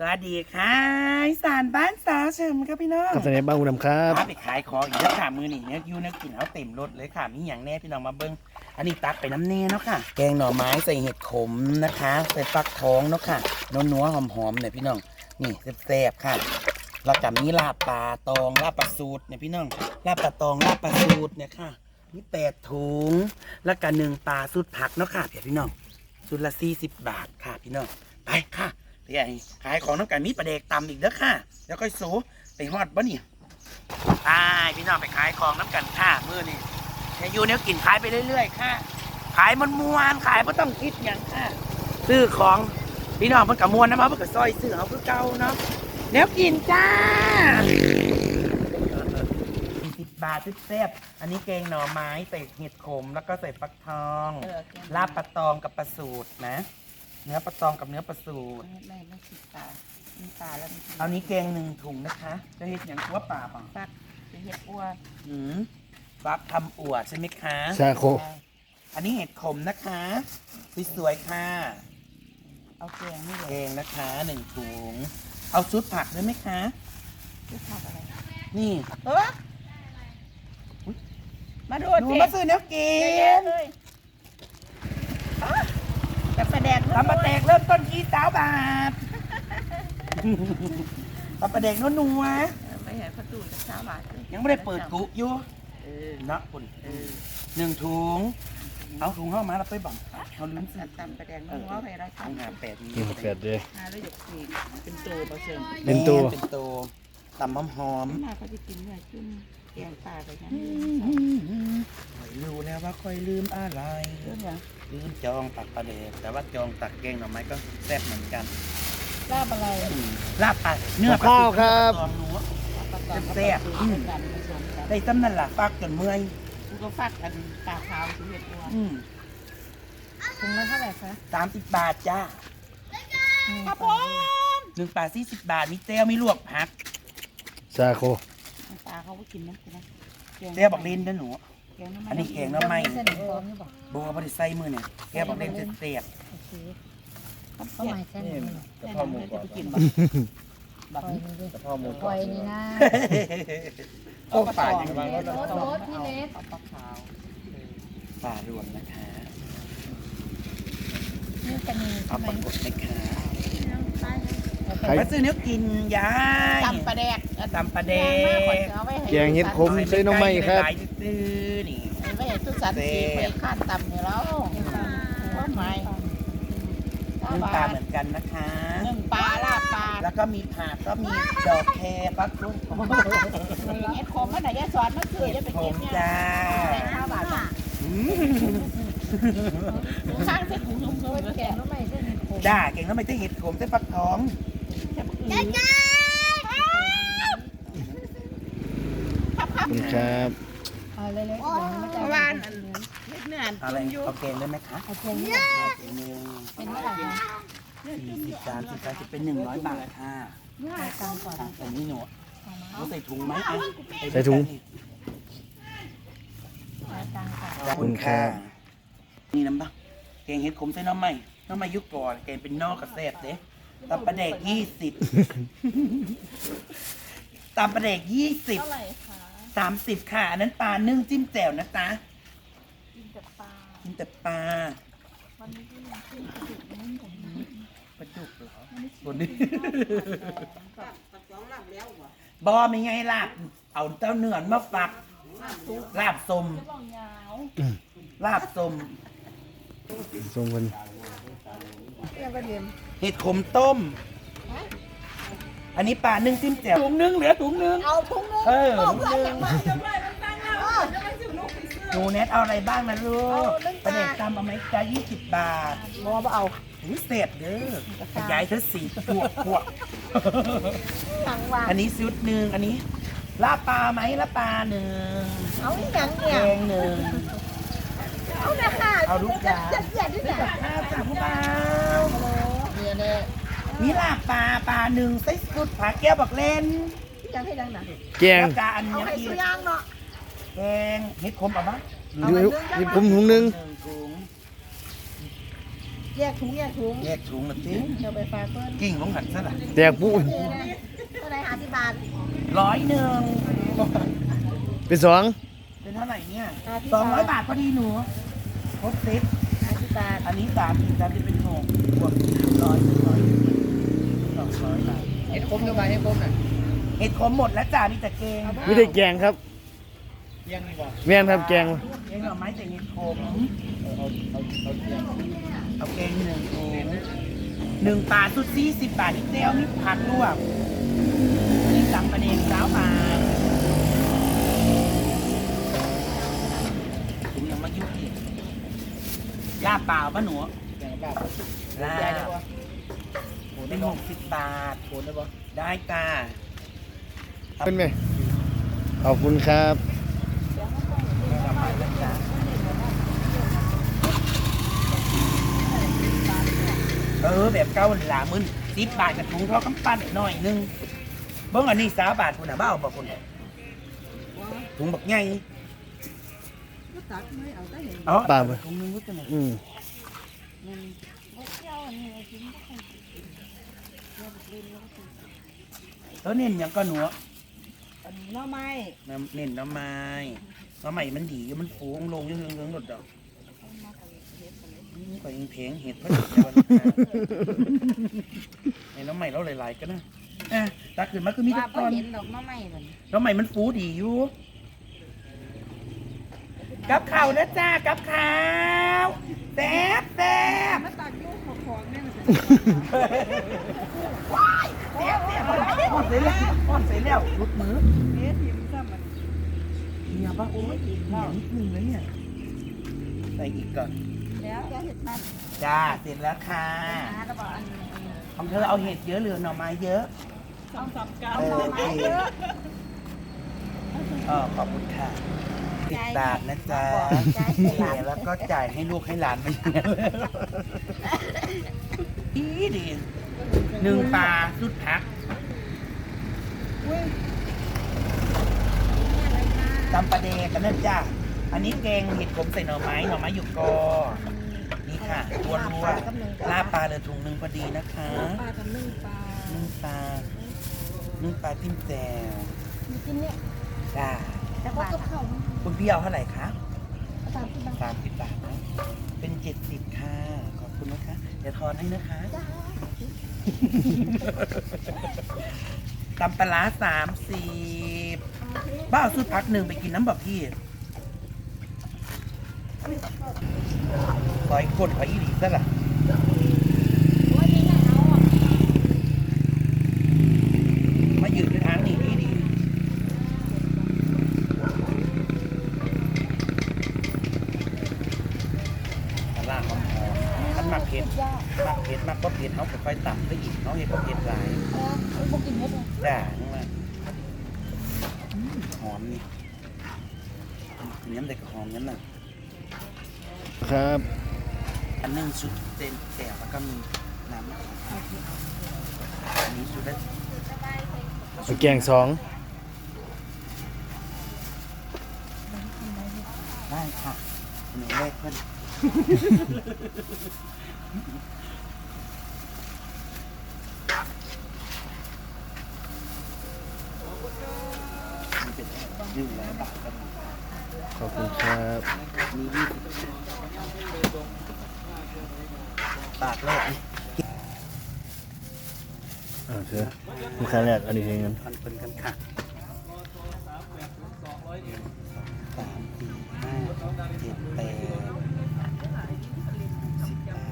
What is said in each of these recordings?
สวัสดีค่ะอีสานบ้านสาวเฉิมครับพี่น้องกับสนบ้างคุณดำครับพาไปขายของอีกแล้วค่ะมือนี่เนี่ยยูเนี่ยกินเอาเต็มรถเลยค่ะมีอย่างแน่พี่น้องมาเบิ้งอันนี้ตักไปน้ำเน่เนาะค่ะ แกงหน่อไม้ใส่เห็ดขมนะคะ ใส่ฟักทองเนาะค่ะนัวๆหอมๆเนี่ยพี่น้องนี่แซ่บๆค่ะแล้วก็มีลาบปลาตองลาบปลาสูตรเนี่ยพี่น้องลาบปลาตองลาบปลาสูตรเนี่ยค่ะมีแปดถุงแล้วก็หนึ่งปลาสูตรผักเนาะค่ะเดี๋ยวพี่น้องสุดละสี่สิบบาทค่ะพี่น้องไปค่ะ เดี๋ยวขายของน้ำกันมีประเดกตำอีกเด้อค่ะ แล้วค่อยสูไปฮอดบ่นี่ไปพี่น้องไปขายของน้ำกันค่ะมื้อนี้อย่าอยู่เนี้ยกินขายไปเรื่อยๆค่ะ ขายมันมวนๆขายไม่ต้องคิดอย่างค่ะซื้อของพี่น้องเพิ่นกับมวนนะมาเพิ่นกับซอยซื้อเอาคือเก่าเนาะเดี๋ยวกินจ้าสิบบาทแซ่บๆอันนี้แกงหน่อไม้ใส่เห็ดขมแล้วก็ใส่ฟักทองเออแกงลาบปลาตองกับปลาสูตรนะ เนื้อปลาตองกับเนื้อปลาสูตรไม่ไม่ไม่สิปลามีปลาแล้วมีเอานี้แกงหนึ่งถุงนะคะ จะเห็ดอย่างตัวปลาป่ะฟักเป็นเห็ดอ้วนอืมฟักทำอวดใช่ไหมคะชาโคอันนี้เห็ดขมนะคะสวยๆค่ะ เอาแกงนี่เลแกยงนะคะหนึ่งถุง เอาซุปผักด้วยไหมคะคือผักอะไรนี่เออมาดูดูสิมาซื้อเนื้อกิเยอะนๆเลย อะแต่ประแดกตำปลาแตกเริ่มต้นที่สาวบาทตำปลาแดกนัวเออไม่เห็นประตูจะเช้าบาทเลยๆยังไม่ได้เปิดกุอยู่เออนะคุณเออหนึ่งถุง เอาถุงเข้ามาแล้วไปบังเขาลืมซื้อตำประแดกน้องว่าไปอะไรครัถุบงงานแปดนี้กินแปดเลย หาแล้วหยกสีเป็นตัวประเสริฐเป็นตัว เป็นตัวตำหอมหอม มาเขาจะกินเนื้อจุ่ม แกงปลาไปนะคอยรู้แล้วว่าคอยลืมอะไร เรื่องอย่างลืมจองตักปลาเดกแต่ว่าจองตักแกงหน่อไม้ก็แซ่บเหมือนกันลาบอะไรอืมลาบปลาเนื้อปลาข้าวครับ ตองนัวประกอบแซ่บผอืมกันผสมกันได้ซ้ำนั่นล่ะฟักจนเมื่อยกูก็ฟักกันปลาขาวสีเห็ดอ้วนอืมถุงละเท่าไหร่คะสามสิบบาทจ้าครับผมหนึ่งปลาสี่สิบบาทมีเต้วมีลวกผักชาโคปลา เขาก็กินนะคุณนะเต้วบอกเล่นนะหนู แกงน้ำมันอันนี้แกงหน้ำไม้เส้นหอมนี่บอกบัวบริใส่มือเนี่ยแกบอกเล่นจะเสียบโอเคเขาหมายเส้นหอมกระเพาะหมูก่อนจะไปกินบ่แบบนี้กระเพาะหมูปล่อยนี่นะโอ้ป่าอย่างไรไรรถรถพี่เล็กเอาปลาขาวป่ารวมนะคะนี่จะมีเอาใช่ไหมปรากฏนะคะ ใครมาซื้อเนื้อกินยายตำปลาแดกตำปลาแดมากกว่ากจะเอาไว้ให้แกงเห็ดขมใส่หน่อไม้ครับหลายๆซื้อนี่ไว้ให้ทุกสันติไปข้านตำให้เราว่าไหมนึ่งปลาเหมือนกันนะคะหนึ่งปลาลาบปลา แล้วก็มีผักก็มีดอกแครฟักลูกเห็ดขมมันไหนยายสอนมันคือเห็จะดไปผกินมเนี่ยจ้าแกงข้าวบาทจ้ะอืมถุงข้างเส้นถุงถุงถุงแกงแล้วไม่ใช่มีโคมจ้าเก่งแล้วไม่ได้เห็ดขมได้ฟักทองครับ ขอบคุณครับเอาเลยเลยอย่างนี้ไม่เมื่ได้อวานเห็ดเนื้ออะไรจุ่มอยู่เอาเกงได้ไหมคะเอาเพียงนี้เอาเกงหนึ่งเป็นเท่าไหร่คะสี่สิบสามสิบสามสิบเป็นหนึ่งร้อยบาทค่ะเอาตังค์ก่อนอะใส่นี่หนูหนูใส่ถุงไหมอะใส่ถุงเอาตังค์ก่อนขอบคุณค่ะนี่น้ำปะเกงเห็ดขมใส่น้ำใหม่น้ำใหม่ยุคก่อนเกงเป็นนอกกับแซ่บเด้ ตำปลาแดกยี่สิบตำปลาแดกยี่สิบเท่าไหร่คะสามสิบค่ะ อันนั้นปลานึ่งจิ้มแจ่วนะจ๊ะกินแต่ปลากินแต่ปลาวันนี้ก็ยังขึ้นกระดูกไม่หมดปลาดุกเหรอตัวนี้ตักสองลำแล้วบ่บอไม่ไงลาบ เอาเต้าเนื้อมาฝัก ลาบสมลองยาวลาบสม ทรงคน เห็ดขมต้ม อันนี้ปลานึ่งจิ้มแจ่วถุงนึงเหลือถุงนึง เอาทุ่งนึงเออถุงนึงหนูเน็ตเอาอะไรบ้างนะลูกประเด็กตำเอาไหมจ้ายี่สิบบาทบอมาเอาหูเสร็จเด้อขยายเธอสี่พวกพวกทางวางอันนี้ซุดหนึ่งอันนี้ลาบปลาไหมลาบปลาหนึ่งเอาอีหยังแกเนี่ยงหนึ่งเอาเนี่ยค่ะเอาลูกจ๋าจัดจัดที่ไหนกับข้าวจ้าผู้บ่าว เนี่ยเนี่ย มีลาบปลาปลาหนึ่งไส้สุดผักแก้วบักเล่นยังให้ดังหนาแกงแล้วก็อันเอานี้ให้อีสุกยางเนาะแกงเห็ดขมเปล่าวะอยู่อยู่ผมถุงหนึงหนึ่งถุงแยกถุงแยกถุงแยกถุงละสิเดี๋ยวไปฝากเพิ่นกิ้งลงหันซะละแตกปุ๊เออนะเท่าไหร่ห้าสิบบาทร้อยหนึ่งเป็นสองเป็นเท่าไหร่เนี่ยห้าสิบสองร้อยบาทพอดีหนูครบเซ็ตห้าสิบบาทอันนี้สามสิบสามสิบเป็นหกบวกร้อยหนึ่งร้อยสองร้อยบาท เห็ดคมเข้าไปให้คมน่ะเห็ดขมหมดแล้วจ้ามีแต่เกงไม่ได้แกงครับยังมีบ่แม่นครับแกงเกงหน่อไม้แต่เห็ดขมเอาเกงหนึ่งถุงหนึ่งปลาสุดสี่สิบบาทนิดเดียวนี่ผักลวกนี่สั่งประเด็นสาวบาทถุงยังมายุ่งอีกย่าเปล่าปะหนูยังบ้าลาได้บ่ เป็นหกสิบบาทโอนได้บ่ได้จ้าเป็นไงขอบคุณครับกลับมาแล้วจ้าเออแบบเก้าหลามึนสิบบาทกับถุงเท่ากำปั้นหน่อยนึงเบิ้งอันนี้สามบาทคุณน่ะบ้าเอาบอกคุณถุงบักใหญ่เอาป่าบ่ถุงนึงรู้จักไหมอืม เออเน้นหยังก็หนูหน่อไม้น้ำเน้นน้ำไม้น้ำไม้มันดีมันฟูงลงยังเรื่องหลดดอกก็ยังเพลงเห็ดพระเจ้าไอ้น้ำใหม่เราหลายๆกันนะอะตาขึ้นมาคือมีว่าแตะกบ่อนเห็นดอกหน่อไม้นั่นน้ำใหม่มันฟูดีอยู่กับข้าวนะจ้ากับข้าวแซ่บแซ่บมาตักอยู่ของๆนี่น่ะว้ายแซ่บแซ่บอ่อนเสร็จแล้วอ่อนเสร็จแล้วรุดมือเฮ็ดหิมซ้ำมันเนี่ยปะโอ้ยเนี่ยนิดนึงเลยเนี่ยใส่อีกก่อนแล้วจะเห็ดมันจ้าเสร็จแล้วค่ะหาแล้วบ่อันนี้ของเธอเอาเห็ดเยอะหรือหน่อไม้เยอะสองสามกรัมเออหน่อไม้เยอะเออขอบคุณค่ะติดบาทนะจ๊ะจ่ายให้หลานแล้วก็จ่ายให้ลูกให้หลานไปอย่างนั้นดีดี หนึ่งปลาสุดพักตำปลาเดกกันนั่นจ้าอันนี้แกงเห็ดขมใส่หน่อไม้หน่อไม้อยู่กอ นี่ค่ะรัวรัวลาบปลาเหลือถุงหนึ่งพอดีนะคะปลากับนึ่งปลานึ่งปลานึ่งปลาจิ้มแจ่วมีกินเนี่ยจ้าแต่ว่ากับข้าวคุณพี่เอาเท่าไหร่คะสามสิบบาทสามสิบบาทนะเป็นเจ็ดสิบค่ะ ขอบคุณนะคะ เดี๋ยวทอนให้นะคะ ตำปลาร้าสามสิบบ้าเอาสุดพักหนึ่งไปกินน้ำบอกพี่ซอยกดขออีหลีซะล่ะมายืนในทางนี้ดีดีปลาร้าหอมหอมๆมันมักเผ็ดมักเผ็ดมักก็เผ็ดเขาค่อยๆต่ำไปอีกเขาเห็ดก็เผ็ดหลาย พวกกินเฮ็ดเลย จ้าข้างล่างอืมหอมนี่ เนี้ยเด็กก็หอมนั้นน่ะครับ อันหนึงชุดเต็มแต่แล้วก็มีน้ำอันนี้ชุดละเอาแกงสองได้ค่ะหนูแรกเพิ่นมันเป็นยืดแล้วบาทก็มี ขอบคุณครับมียี่สิบบาทแรกอ่าเสือลูกค้าแรกอันนี้เงินพันเป็นกันค่ะสามสี่ห้าเจ็ดแปดสิบบาท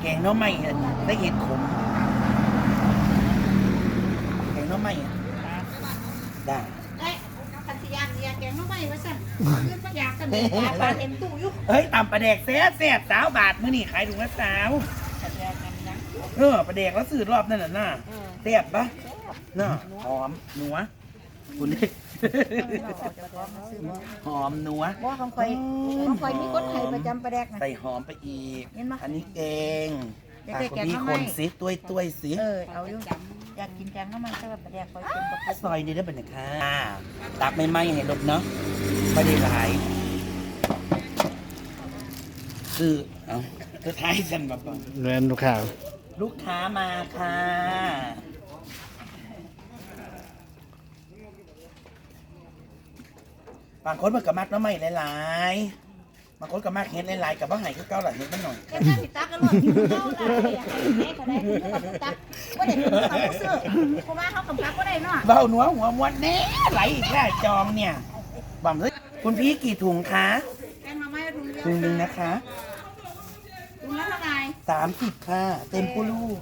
แกงน้อไม่อะได้เห็ดขมแกงหน้อไม่อะ ได้ เอ้ยคันสิยากสิยากแกงหน่อไม้ว่าซั่นเพิ่นบ่อยากกันเลยปลาปลาเต็มตู้อยู่เฮ้ยตำปลาแดกแซ่บแซ่บสาวบาทมื้อนี่ขายถุงละสาวแต่แยกกันนะเออปลาแดกแล้วสื่อรอบนั่นน่ะน่ะเออแซ่บปะน่ะหอมนัวคุณนี่หอมนัวบ่ของข่อยของข่อยมีคนไทยประจำประแดกนะ ใส่หอมไปอีก เห็นไหมอันนี้แกงอยากได้คุณแกงพี่ทำไม คนสิต้วยต้วยสิ เออเอาอยู่ อยากกินแกงหน่อไม้แต่ว่าประแดกข่อยกินบ่ซอยนี้ได้เป็นไงคะตักไม่ไหมให้ลดเนาะไม่ได้หลายคือเอาสุดท้ายฉันมาบอกเรียนลูกค้าลูกค้ามาค่ะบางคนมันก็มักน้ำไม่หลายๆ บางคนก็มักเห็ดหลายๆกับว่าไห้คือเก้าหลังเห็ดมันหน่อยเจ้าหน้าสิตักก็เลยเข้าละอยากให้แม่ก็ได้คือกับตักว่าเด็กเป็นเขาซื้อเพราะว่าเขากำกับก็ได้เนาะเบ้าหนัวหัวมวนแน่ไหลอีกแล้วจองเนี่ยบังเฮ้ยคุณพี่กี่ถุงคะแกงมาไม่ถุงเดียวถุงหนึ่งนะคะถุงละเท่าไหร่สามสิบค่ะเต็มปูลูก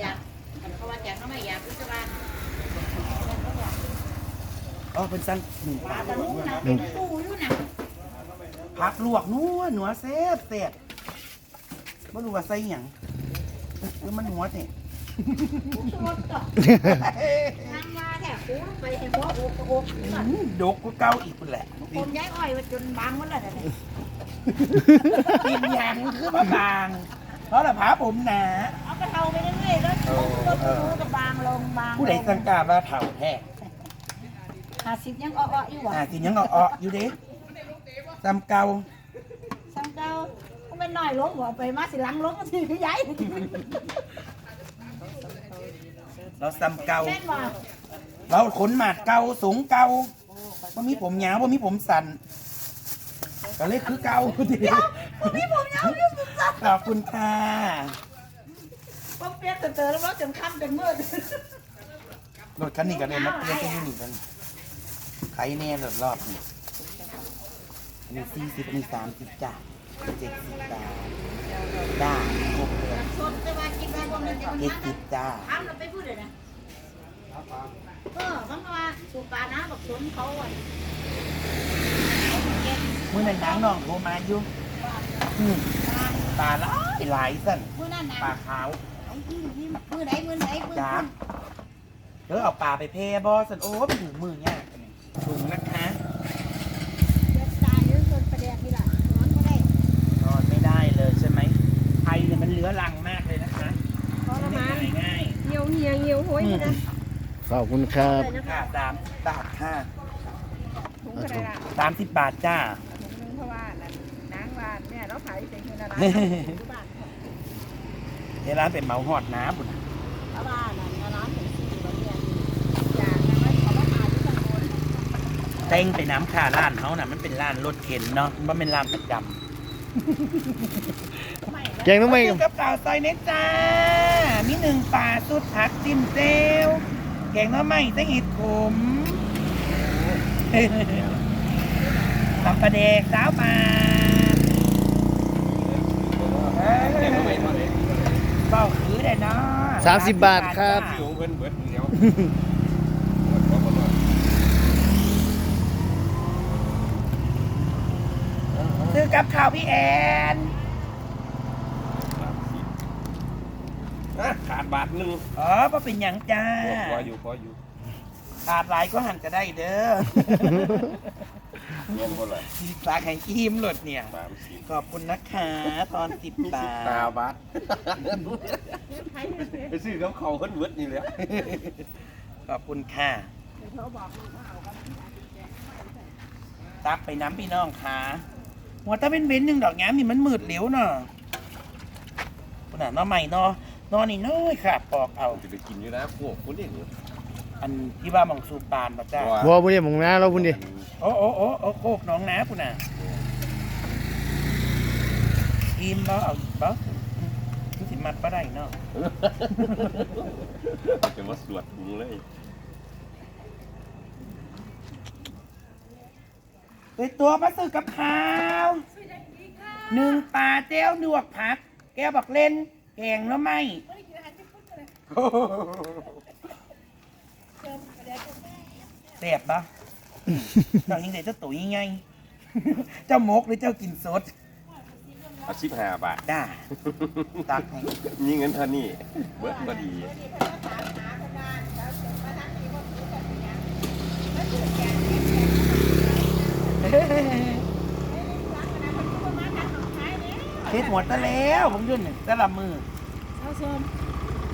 อยากเขาว่าอยากเขาไม่อยากพิจารณา อ๋อเป็นสั้นหนึ่งปลาปากตะลุงนะเป็นตู้อยู่นะพักลวกนัวหนัวแซ่บแซ่บไม่รู้ว่าใส่หยังหรือมันหัวเนี่ยชุดต่อนั่งมาแถบปูไปเห็นว่าโอกโอกอื้อดกก็เก้าอีกคนแหละผมย้ายอ้อยมาจนบางหมดเลยเนี่ยกินหยังคือมะบางเพราะละผาผมหนาเอากระเทาไปเรื่อยๆแล้วก็ปูกับบางลงบางผู้ใดสังกาว่าเถ่าแท้ หาสิบยังอ้อๆอยู่วะอ่ากินยังเอาเอาอยู่เด้จำเก่าสังเกาก็เป็นน้อยลงหัวไปมาสิหลังลงก็สิใหญ่เราจำเก่า แม่นว่าเราขนหมาดเก่าสูงเก่าว่ามีผมยาวว่ามีผมสั้นก็เลยคือเก่าผมมีผมยาวอยู่สุดสับขอบคุณค่ะผมเปลี่ยนเตอแล้วจนค่ำจนมืดรถคันนี้ก็เลยมาเปลี่ยนที่นี่กัน ใครแน่รอบๆนี่อันนี้สี่สิบอันนี้สามสิบจ้าเจ็ดสิบจ้าจ้าครบเลยชนไปว่ากินไปบ่มันจะเจ็ดมันสิบจ้าอ้ำเราไปพูดเลยนะเออมันว่าสูบปลานะบอกชนเขาอะเมื่อนั้นนางน้องโทรมาอยู่อืมปลาหลายหลายสั่นมือนั่นนะปลาขาวไอ้ที่นี่มือไหนมือไหนมือจ้าเดี๋ยวเอาปลาไปเพบอสันโอ้ไปถึงมือยากอันนี้ ถุงนะคะจะตายหรือชนประเดี๋ยวนี่ล่ะนอนก็ได้นอนไม่ได้เลยใช่ไหมไทยเนี่ยมันเหลือรังมากเลยนะคะทรมานไม่ง่ายเหี่ยวเหี่ยวเหี่ยวโหยนะขอบคุณครับๆค่ะสามบาทค่ะถุงก็ได้ละสามสิบบาทจ้าถุงนึงเพราะว่านั่นนางว่าเนี่ยเราขายเป็นเงินอะไรบ้านเดี๋ยวร้านเป็นเหมาหอดน้ำบุญเพราะว่านั่นร้านเป็นสี่วันเนี่ยอยากนะว่าเขาว่าขายที่ตำบล เต้งไปน้ำค่ะร้านเขาน่ะมันเป็นร้านรถเข็นเนาะมันเป็นร้านประจำแกงน้ำไม่กับเปล่าซอยเน็ตจ้า มีหนึ่งป่าสุดผักจิ้มเซลแกงหน้อไม้ไส้เห็ดขมตับปลาแดกสาวปลาเบ้าคือได้เนาะ สามสิบบาทครับของเพิ่นเบิดเดียว ซื้อ กับข้าวพี่แอนอะขาดบาทหนึ่งอ๋อเพราะเป็นหยังจ้า พออยู่พออยู่ขาดหลายก็หันก็ได้เด้อ รวมกันเลยปลาแข่งอิ่มหลดเนี่ย สามสิบขอบคุณนะคะตอนสิบบาตาทบาทไปซื้อกับเขาเพิ่นเบิดนี่แหละขอบคุณค่ะตักไปน้ำพี่น้องค่ะ หัวตาเป็นเว้นหนึ่งดอกแง้มนี่มันมืดเหลวเนาะคุณน่ะน้อใหม่เนาะนอนนี่น้อยค่ะปอกเอาจะไปกินอยู่นะพวกคนนี้นี่อันที่ว่าหมองสูบปานปะจ้าบัวบุรีหมองน้าเราพุ่นดิโอ้โอ้โอ้โอ้โคกน้องน้าคุณน่ะอิ่มบ่เอาอีกบ่มันสิมัดบ่ได้เนาะจะมาสวดถุงเลย ไปตัวมาซื้อกับข้าวหนึ่งปลาเจ้วหนวกผัก แก้วบักเล่นแกงหน้ำไม้แซ่บปะเจ้ายิงเด็ดเจ้าตุ๋ยยังไง เจ้ามกหรือเจ้ากินสดเอาสิบห้าบาทได้ตักให้มีเงินเท่านี้เบิดก็ดี เฮ็ดหมดซะแล้วผมยุ่นนี่แต่ละมือเอาชม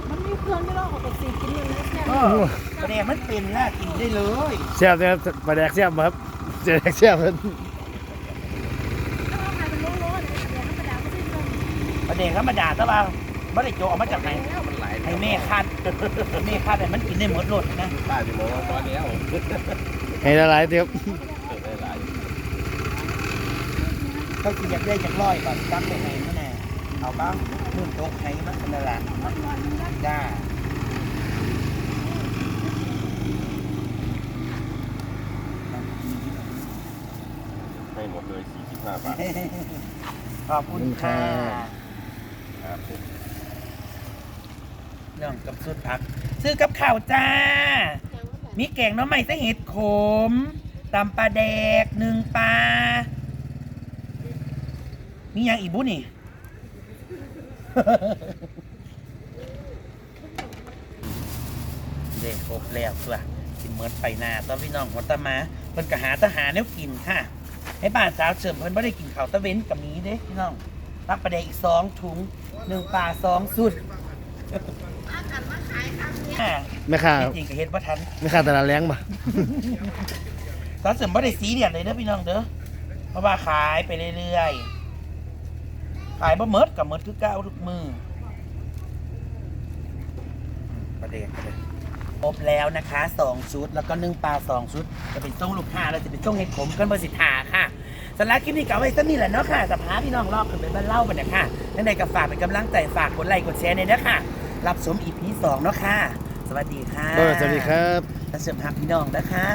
มันมีเครื่องไม่ต้องออกไปสีกินเลยนะเนี่ยเออประเดี๋ยวมันเป็นน่ากินได้เลยเสียบนะครับปลาแดกเสียบบ่ครับเจ๊แซ่บเพิ่นประเด็นธรรมดาแต่ว่าไม่ได้โจออกมาจากไหนมันหลายให้แม่คัดให้แม่คัดให้มันกินได้หมดรสนะป้าจะบอกว่าตอนนี้เอา ให้ละลายเต็มได้หลาย เขา กินอยากได้จากร้อยก่อนตั้งไปไหนมาแน่เอาบ้างนู่นโต๊ะไหนมาเป็นอะไรจ้าให้หมดเลย 45 บาท ขอบคุณค่ะครับผมเรื่องกับสุดพัก ซื้อกับข้าวจ้า มีแกงหน้ำใหม่ใส่เห็ดขมตำปลาแดกหนึ่งปลา มีอย่างอีกบุนี่ เด็กครบแล้วตัวกินเหมือนไปนาตอนพี่น้องหัวตะมาเพิ่นก็หาทหารแนวกินค่ะ ให้บ้านสาวเสริมเพิ่นไม่ได้กินข้าวตะเว้นกับมีเด้พี่น้องตักปลาแดกอีกสองถุงหนึ่งปลาสองสุดอ่าแม่ค้าจริงๆก็เฮ็ดว่าทันแม่ค้าตลาดแรงบ่สาวเสริมไม่ได้สีเดียดเลยนะพี่น้องเด้อเพราะว่าขายไปเรื่อยๆ ขายบ่เมิดกับเมิดคือเก้าทุกมือประเด็นประเด็นครบแล้วนะคะสองชุด แล้วก็นึ่งปลาสองชุด จะเป็นส่งลูกค้าแล้วจะเป็นส่งเห็ดขมกันเบอร์สิทธาค่ะสำหรับคลิปนี้ก็เอาไว้สักนี่แหละเนาะค่ะสภาพี่น้องรอบกันเป็นบ้านเล่าไปนะค่ะนั่นใดก็ฝากเป็นกำลังใจฝากกดไลค์กดแชร์ในอยนะค่ะ รับชมอีพีสองเนาะค่ะ สวัสดีค่ะบ่สวัสดีครับและเสริมหักพี่น้องนะคะ